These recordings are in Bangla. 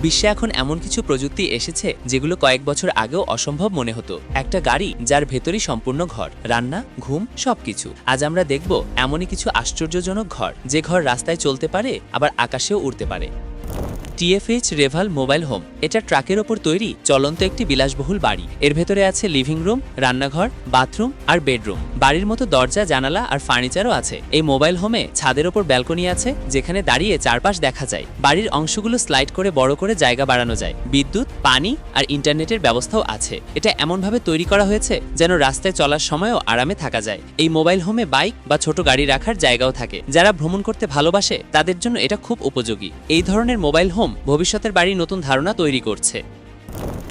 বিশ্বে এখন এমন কিছু প্রযুক্তি এসেছে যেগুলো কয়েক বছর আগেও অসম্ভব মনে হতো। একটা গাড়ি যার ভেতরই সম্পূর্ণ ঘর, রান্না, ঘুম, সবকিছু। আজ আমরা দেখব এমনই কিছু আশ্চর্যজনক ঘর, যে ঘর রাস্তায় চলতে পারে, আবার আকাশেও উড়তে পারে। টিএফএইচ রেভাল মোবাইল হোম। এটা ট্রাকের ওপর তৈরি চলন্ত একটি বিলাসবহুল বাড়ি। এর ভেতরে আছে লিভিং রুম, রান্নাঘর, বাথরুম আর বেডরুম। বাড়ির মতো দরজা, জানালা আর ফার্নিচারও আছে। এই মোবাইল হোমে ছাদের ওপর ব্যালকনি আছে, যেখানে দাঁড়িয়ে চারপাশ দেখা যায়। বাড়ির অংশগুলো স্লাইড করে বড় করে জায়গা বাড়ানো যায়। বিদ্যুৎ, পানি আর ইন্টারনেটের ব্যবস্থাও আছে। এটা এমনভাবে তৈরি করা হয়েছে যেন রাস্তায় চলার সময়ও আরামে থাকা যায়। এই মোবাইল হোমে বাইক বা ছোট গাড়ি রাখার জায়গাও থাকে। যারা ভ্রমণ করতে ভালোবাসে, তাদের জন্য এটা খুব উপযোগী। এই ধরনের মোবাইল হোম ভবিষ্যতের বাড়ির নতুন ধারণা তৈরি করছে।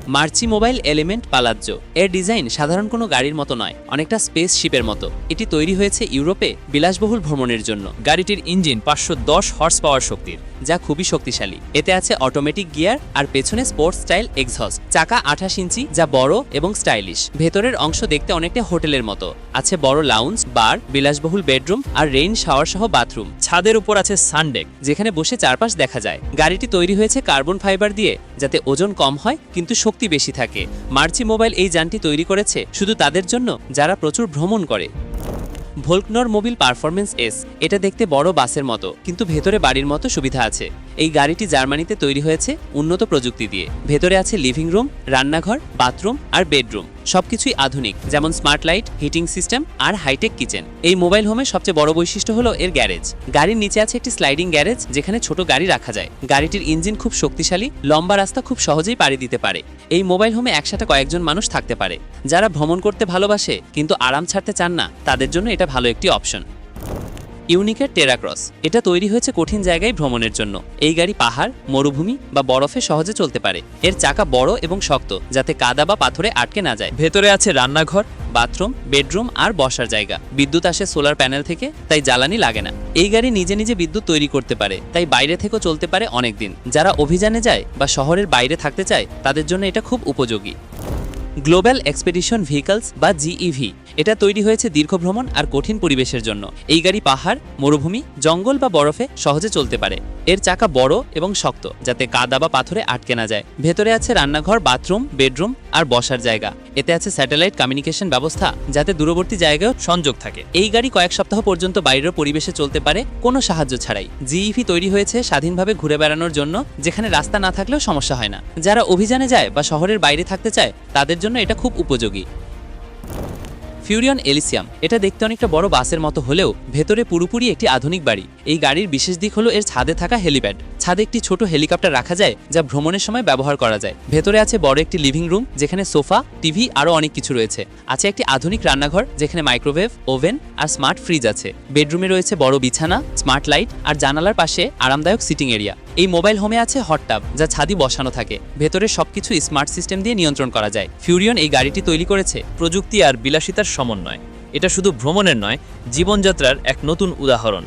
মার্চি মোবাইল এলিমেন্ট পালাজ্য এর ডিজাইন সাধারণ কোনো গাড়ির মতো নয়, অনেকটা স্পেস শিপের মতো। এটি তৈরি হয়েছে ইউরোপে বিলাসবহুল ভ্রমণের জন্য। গাড়িটির ইঞ্জিন পাঁচশো দশ হর্স পাওয়ার শক্তির। যা খুবই শক্তিশালী। এতে আছে অটোমেটিক গিয়ার আর পেছনে স্পোর্টস স্টাইল এক্সহস্ট চাকা আঠাশ ইঞ্চি, যা বড় এবং স্টাইলিশ ভেতরের অংশ দেখতে অনেকটা হোটেলের মতো। আছে বড় লাউঞ্জ বার বিলাসবহুল বেডরুম আর রেইন শাওয়ার সহ বাথরুম ছাদের উপর আছে সানডেক যেখানে বসে চারপাশ দেখা যায়। গাড়িটি তৈরি হয়েছে কার্বন ফাইবার দিয়ে, যাতে ওজন কম হয়, কিন্তু শক্তি বেশি থাকে। মার্চি মোবাইল এই যানটি তৈরি করেছে শুধু তাদের জন্য, যারা প্রচুর ভ্রমণ করে। ভোল্কনর মোবিল পারফরমেন্স এস, এটা দেখতে বড় বাসের মতো, কিন্তু ভেতরে বাড়ির মতো সুবিধা আছে। এই গাড়িটি জার্মানিতে তৈরি হয়েছে উন্নত প্রযুক্তি দিয়ে। ভেতরে আছে লিভিং রুম রান্নাঘর বাথরুম আর বেডরুম সবকিছুই আধুনিক, যেমন স্মার্ট লাইট হিটিং সিস্টেম আর হাইটেক কিচেন এই মোবাইল হোমের সবচেয়ে বড় বৈশিষ্ট্য হলো এর গ্যারেজ গাড়ির নিচে আছে একটি স্লাইডিং গ্যারেজ যেখানে ছোট গাড়ি রাখা যায়। গাড়িটির ইঞ্জিন খুব শক্তিশালী, লম্বা রাস্তা খুব সহজেই পাড়ি দিতে পারে। এই মোবাইল হোমে একসাথে কয়েকজন মানুষ থাকতে পারে। যারা ভ্রমণ করতে ভালোবাসে, কিন্তু আরাম ছাড়তে চান না, তাদের জন্য এটা ভালো একটি অপশন ইউনিকের টেরাক্রস। এটা তৈরি হয়েছে কঠিন জায়গায় ভ্রমণের জন্য। এই গাড়ি পাহাড়, মরুভূমি বা বরফে সহজে চলতে পারে। এর চাকা বড় এবং শক্ত, যাতে কাদা বা পাথরে আটকে না যায়। ভেতরে আছে রান্নাঘর, বাথরুম, বেডরুম আর বসার জায়গা। বিদ্যুৎ আসে সোলার প্যানেল থেকে, তাই জ্বালানি লাগে না। এই গাড়ি নিজে নিজে বিদ্যুৎ তৈরি করতে পারে, তাই বাইরে থেকেও চলতে পারে অনেক দিন যারা অভিযানে যায় বা শহরের বাইরে থাকতে চায়, তাদের জন্য এটা খুব উপযোগী। গ্লোবাল এক্সপেডিশন ভেহিকলস বা জিইভি। এটা তৈরি হয়েছে দীর্ঘ ভ্রমণ আর কঠিন পরিবেশের জন্য। এই গাড়ি পাহাড়, মরুভূমি, জঙ্গল বা বরফে সহজে চলতে পারে। এর চাকা বড় এবং শক্ত, যাতে কাদা বা পাথরে আটকে না যায়। ভেতরে আছে রান্নাঘর, বাথরুম, বেডরুম আর বসার জায়গা। এতে আছে স্যাটেলাইট কমিউনিকেশন ব্যবস্থা, যাতে দূরবর্তী জায়গায় সংযোগ থাকে। এই গাড়ি কয়েক সপ্তাহ পর্যন্ত বাইরের পরিবেশে চলতে পারে, কোনো সাহায্য ছাড়াই। জিইভি তৈরি হয়েছে স্বাধীনভাবে ঘুরে বেড়ানোর জন্য, যেখানে রাস্তা না থাকলেও সমস্যা হয় না। যারা অভিযানে যায় বা শহরের বাইরে থাকতে চায়, তাদের জন্য এটা খুব উপযোগী। ফিউরিয়ন এলিসিয়াম এটা দেখতে অনেকটা বড় বাসের মতো হলেও ভেতরে পুরোপুরি একটি আধুনিক বাড়ি। এই গাড়ির বিশেষ দিক হলো এর ছাদে থাকা হেলিপ্যাড। ছাদে একটি ছোট হেলিকপ্টার রাখা যায়, যা ভ্রমণের সময় ব্যবহার করা যায়। ভেতরে আছে বড় একটি লিভিং রুম যেখানে সোফা, টিভি, আরও অনেক কিছু রয়েছে। আছে একটি আধুনিক রান্নাঘর, যেখানে মাইক্রোওয়েভ ওভেন আর স্মার্ট ফ্রিজ আছে। বেডরুমে রয়েছে বড় বিছানা স্মার্ট লাইট আর জানালার পাশে আরামদায়ক সিটিং এরিয়া এই মোবাইল হোমে আছে হট টাব যা ছাদি বসানো থাকে। ভেতরে সবকিছু স্মার্ট সিস্টেম দিয়ে নিয়ন্ত্রণ করা যায়। ফিউরিয়ন এই গাড়িটি তৈরি করেছে প্রযুক্তি আর বিলাসিতার সমন্বয়। এটা শুধু ভ্রমণের নয়, জীবনযাত্রার এক নতুন উদাহরণ।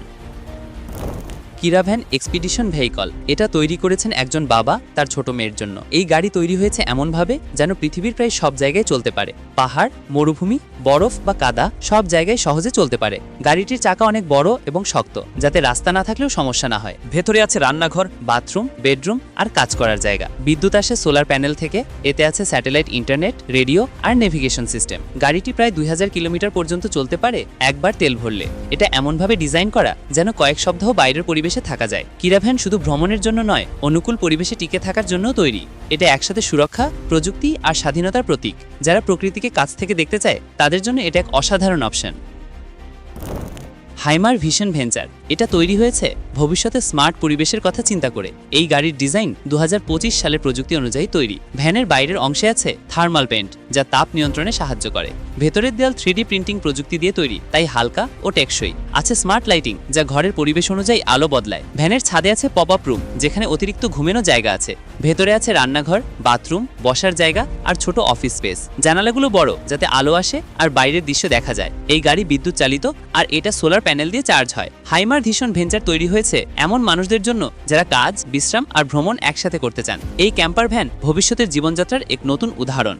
Caravan expedition vehicle. এটা তৈরি করেছেন একজন বাবা, তার ছোট মেয়ের জন্য। এই গাড়ি তৈরি হয়েছে এমনভাবে যেন পৃথিবীর প্রায় সব জায়গায় চলতে পারে। পাহাড়, মরুভূমি, বরফ বা কাদা সব জায়গায় সহজে চলতে পারে। গাড়িটির চাকা অনেক বড় এবং শক্ত, যাতে রাস্তা না থাকলেও সমস্যা না হয়। ভেতরে আছে রান্নাঘর, বাথরুম, বেডরুম আর কাজ করার জায়গা। বিদ্যুৎ আসে সোলার প্যানেল থেকে, এতে আছে স্যাটেলাইট ইন্টারনেট, রেডিও আর নেভিগেশন সিস্টেম। গাড়িটি প্রায় দুই হাজার কিলোমিটার পর্যন্ত চলতে পারে, একবার তেল ভরলে। এটা এমনভাবে ডিজাইন করা যেন কয়েক সপ্তাহ বাইরের পরিবেশে থাকা যায়। কিরাভ্যান শুধু ভ্রমণের জন্য নয়, অনুকূল পরিবেশে টিকে থাকার জন্য তৈরি। এটা একসাথে সুরক্ষা, প্রযুক্তি আর স্বাধীনতার প্রতীক। যারা প্রকৃতিকে কাছ থেকে দেখতে চায়, তাদের জন্য এটা এক অসাধারণ অপশন। হাইমার vision venture. এটা তৈরি হয়েছে ভবিষ্যতে স্মার্ট পরিবেশের কথা চিন্তা করে। এই গাড়ির ডিজাইন দু হাজার পঁচিশ সালের প্রযুক্তি অনুযায়ী তৈরি। ভ্যানের বাইরের অংশে আছে থার্মাল পেন্ট, যা তাপ নিয়ন্ত্রণে সাহায্য করে। ভেতরের দেয়াল থ্রি প্রিন্টিং প্রযুক্তি দিয়ে তৈরি, তাই হালকা ও টেকসই। আছে স্মার্ট লাইটিং, যা ঘরের পরিবেশ অনুযায়ী আলো বদলায়। ভ্যানের ছাদে আছে পপ আপ রুম, যেখানে অতিরিক্ত ঘুমেনো জায়গা আছে। ভেতরে আছে রান্নাঘর, বাথরুম, বসার জায়গা আর ছোট অফিস স্পেস। জানালাগুলো বড়, যাতে আলো আসে আর বাইরের দৃশ্য দেখা যায়। এই গাড়ি বিদ্যুৎ চালিত আর এটা সোলার প্যানেল দিয়ে চার্জ হয়। হাইমার ভীষণ ভেঞ্চার তৈরি হয়েছে এমন মানুষদের জন্য যারা কাজ, বিশ্রাম আর ভ্রমণ একসাথে করতে চান। এই ক্যাম্পার ভ্যান ভবিষ্যতের জীবনযাত্রার এক নতুন উদাহরণ।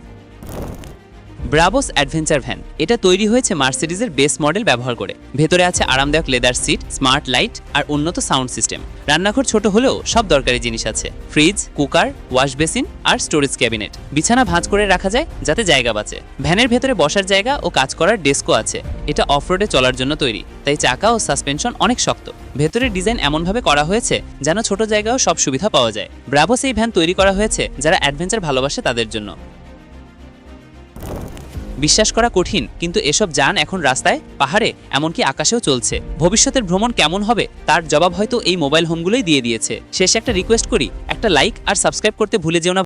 Brabus adventure van. এটা তৈরি হয়েছে মার্সিডিজের বেস মডেল ব্যবহার করে। ভেতরে আছে আরামদায়ক লেদার সিট, স্মার্ট লাইট আর উন্নত সাউন্ড সিস্টেম। রান্নাঘর ছোট হলেও সব দরকারি জিনিস আছে। ফ্রিজ, কুকার, ওয়াশ বেসিন আর স্টোরেজ ক্যাবিনেট। বিছানা ভাঁজ করে রাখা যায় যাতে জায়গা বাঁচে। ভ্যানের ভেতরে বসার জায়গা ও কাজ করার ডেস্কও আছে। এটা অফরোডে চলার জন্য তৈরি, তাই চাকা ও সাসপেনশন অনেক শক্ত। ভেতরের ডিজাইন এমনভাবে করা হয়েছে যেন ছোট জায়গাও সব সুবিধা পাওয়া যায়। ব্রাভোস এই ভ্যান তৈরি করা হয়েছে যারা অ্যাডভেঞ্চার ভালোবাসে তাদের জন্য। বিশ্বাস করা কঠিন, কিন্তু এসব যান এখন রাস্তায়, পাহাড়ে, এমনকি আকাশেও চলছে। ভবিষ্যতের ভ্রমণ কেমন হবে, তার জবাব হয়তো এই মোবাইল হোমগুলোই দিয়ে দিয়েছে। শেষে একটা রিকোয়েস্ট করি, একটা লাইক আর সাবস্ক্রাইব করতে ভুলে যেও না